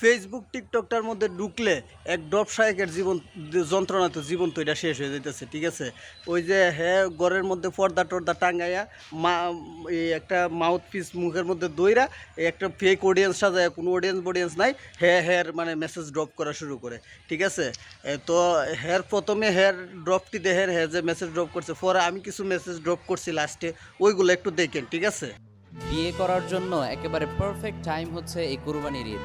Facebook টিকটকটার মধ্যে ঢুকলে এক ড্রপ শায়কের জীবন যন্ত্রণা তো জীবন তো এটা শেষ হয়ে যেতেছে ঠিক আছে? ওই যে হ্যাঁ ঘরের মধ্যে পর্দা টর্দা টাঙ্গাইয়া মা, এই একটা মাউথ পিস মুখের মধ্যে দইরা একটা ফেক অডিয়েন্স সাজায় কোনো অডিয়েন্স অডিয়েন্স নাই হ্যাঁ হ্যার মানে মেসেজ ড্রপ করা শুরু করে, ঠিক আছে? তো হ্যার প্রথমে হেয়ার ড্রপটি দেখেন হ্যাঁ যে মেসেজ ড্রপ করছে, পরে আমি কিছু মেসেজ ড্রপ করছি লাস্টে ওইগুলো একটু দেখেন, ঠিক আছে? বিয়ে করার জন্য একেবারে পারফেক্ট টাইম হচ্ছে এই কুরবানির ঈদ।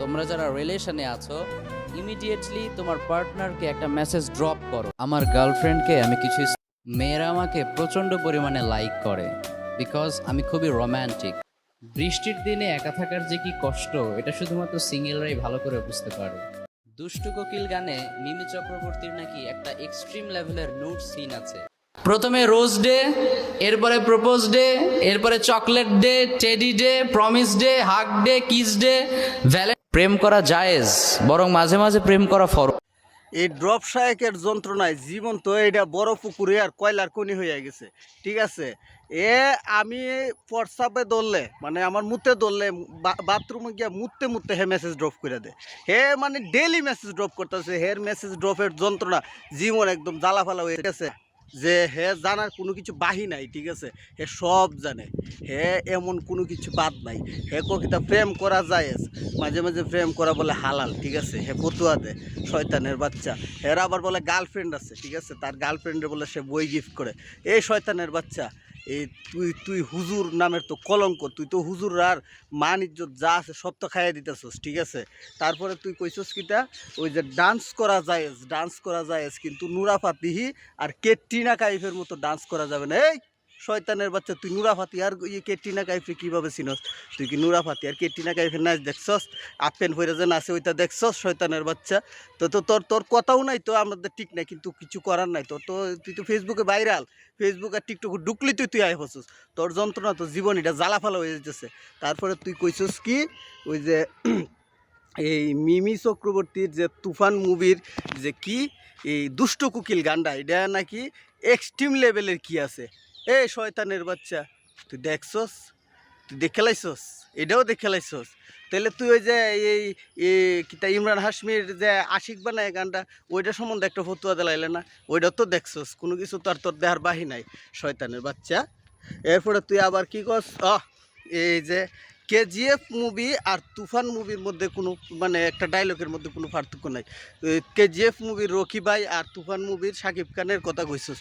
তোমরা যারা রিলেশনে আছো ইমিডিয়েটলি তোমার পার্টনারকে একটা মেসেজ ড্রপ করো। আমার গার্লফ্রেন্ডকে আমি কিছু মেয়েরা আমাকে প্রচণ্ড পরিমাণে লাইক করে। বিকজ আমি খুবই রোম্যান্টিক বৃষ্টির দিনে একা থাকার যে কি কষ্ট, এটা শুধুমাত্র সিঙ্গেলরাই ভালো করে বুঝতে পারে। দুষ্টু কোকিল গানে মিমি চক্রবর্তীর নাকি একটা এক্সট্রিম লেভেলের নুট সিন আছে। প্রথমে রোজ ডে এরপরে প্রপোজ ডে এরপরে chocolate day teddy day promise day hug day kiss day valley প্রেম করা জায়েজ, বরং মাঝে মাঝে প্রেম করা ফর এই ড্রপ শায়কের যন্ত্রণায় জীবন তো এটা বড় পুকুরে আর কয়লার কনি হয়ে গেছে। ঠিক আছে? এ আমি হোয়াটসঅ্যাপে ধরলে মানে আমার মুতে ধরলে বাথরুমে গিয়ে মুততে মুততে হে মেসেজ ড্রপ করে দেয়। হে মানে ডেলি মেসেজ ড্রপ করতেছে, হের মেসেজ ড্রপের যন্ত্রণা জীবন একদম জ্বালাফালা হয়ে গেছে। যে হে জানার কোনো কিছু বাহি নাই, ঠিক আছে? হে সব জানে। হে এমন কোনো কিছু বাদ নাই। হে কবিতা প্রেম করা যায় মাঝে মাঝে প্রেম করা বলে হালাল, ঠিক আছে? হে পতুয়া দে, শয়তানের বাচ্চা। হের আবার বলে গার্লফ্রেন্ড আছে, ঠিক আছে? তার গার্লফ্রেন্ডে বলে সে বই গিফট করে। এই শয়তানের বাচ্চা। এই তুই তুই হুজুর নামের তো কলঙ্ক, তুই তো হুজুর আর মান ইজ্জত যা আছে সব তো খাইয়ে দিতেছস, ঠিক আছে? তারপরে তুই কইছস কিটা ওই যে ডান্স করা যায় ডান্স করা যায়, কিন্তু নুরা ফাতিহি আর কেট্টিনা কাইফের মতো ডান্স করা যাবে না। এই শয়তানের বাচ্চা, তুই নুরা ফাতি, আর কেট্টিনা কাইফে কীভাবে চিনস? তুই কি নুরা ফাতি আর কেট্টিনা কাইফের নাচ দেখছস? আপেন ফইরা যে নাচে ওইটা দেখছস শয়তানের বাচ্চা? তো তো তোর তোর কথাও নাই তো, আমাদের ঠিক নাই, কিন্তু কিছু করার নাই তোর তো, তুই তো ফেসবুকে ভাইরাল ফেসবুক আর টিকটক ঢুকলি তুই তুই আয় হসুস। তোর যন্ত্রণা তো জীবন এটা জ্বালাফালা হয়ে যেতেছে তারপরে তুই কইছস কি, ওই যে এই মিমি চক্রবর্তীর যে তুফান মুভির যে কি, এই দুষ্ট কুকিল গান্ডা, এটা নাকি এক্সট্রিম লেভেলের কি আছে? এই শয়তানের বাচ্চা, তুই দেখছস? তুই দেখে লাইছস? এটাও দেখে লাইছস? তাহলে তুই ওই যে এই কিতা ইমরান হাসমির যে আশিক বানায় গানটা, ওইটা সম্বন্ধে একটা ফতুয়া দিলাইলে না? ওইটা তো দেখছস, কোনো কিছু তো আর তোর দেহার বাহি নাই, শয়তানের বাচ্চা। এরপরে তুই আবার কি করস? এই যে কেজিএফ মুভি আর তুফান মুভির মধ্যে কোনো মানে একটা ডায়লগের মধ্যে কোনো পার্থক্য নাই। কেজিএফ মুভির রকি ভাই আর তুফান মুভির সাকিব খানের কথা কইছস।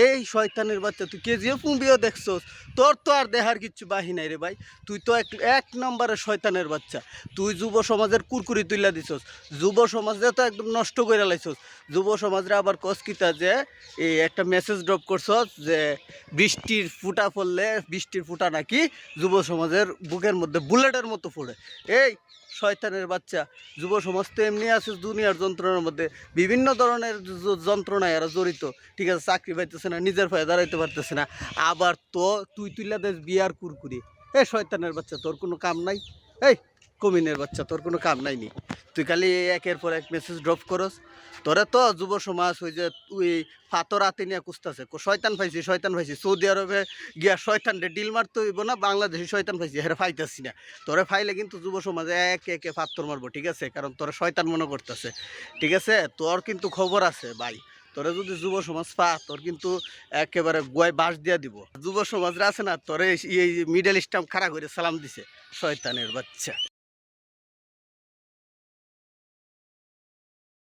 এই শয়তানের বাচ্চা, তুই কেজিএফ মুভিও দেখছস? তোর তো আর দেহার কিচ্ছু বাহি নাই রে ভাই। তুই তো এক এক নম্বরের শয়তানের বাচ্চা। তুই যুব সমাজের কুরকুরি তুইলা দিছস। যুব সমাজে তো একদম নষ্ট করে লাইছস। যুব সমাজরে আবার কসকিতা যে, এই একটা মেসেজ ড্রপ করছস যে, বৃষ্টির ফুটা পড়লে বৃষ্টির ফুটা নাকি যুব সমাজের বুকের মধ্যে বুলেটের মতো ফোড়ে। এই শয়তানের বাচ্চা, যুব সমাজ তো এমনি আছে দুনিয়ার যন্ত্রণার মধ্যে। বিভিন্ন ধরনের যন্ত্রণায় এরা জড়িত। ঠিক আছে, চাকরি পাইতেছে না, নিজের পায়ে দাঁড়াইতে পারতেছে না। আবার তো তুই তুইলা দেশ বিয়ার কুরকুরি। এই শয়তানের বাচ্চা, তোর কোনো কাম নাই? এই কমিনের বাচ্চা, তোর কোনো কাম নাই নি। তুই খালি একের পর এক মেসেজ ড্রপ করস। তোরে তো যুব সমাজ ওই যে তুই ফাতর হাতে নিয়ে কুস্তাছে শয়তান পাইছি শয়তান পাইছি। সৌদি আরবে গিয়া শয়তান রে ডিল মারতে হইব না, বাংলাদেশি শয়তান পাইছি, হেরে ফাইতাছি না। তোরে ফাইলে কিন্তু যুব সমাজে একে একে ফাত্তর মারবো, ঠিক আছে? কারণ তোরা শয়তান মনে করতেছে। ঠিক আছে? তোর কিন্তু খবর আছে, ভাই। তোরে যদি যুব সমাজ পা, তোর কিন্তু একেবারে গোয় বাস দিয়া দিব। যুব সমাজরা আছে না, তোরে এই মিডল স্টাম্প খাড়া করে সালাম দিছে, শয়তানের বাচ্চা।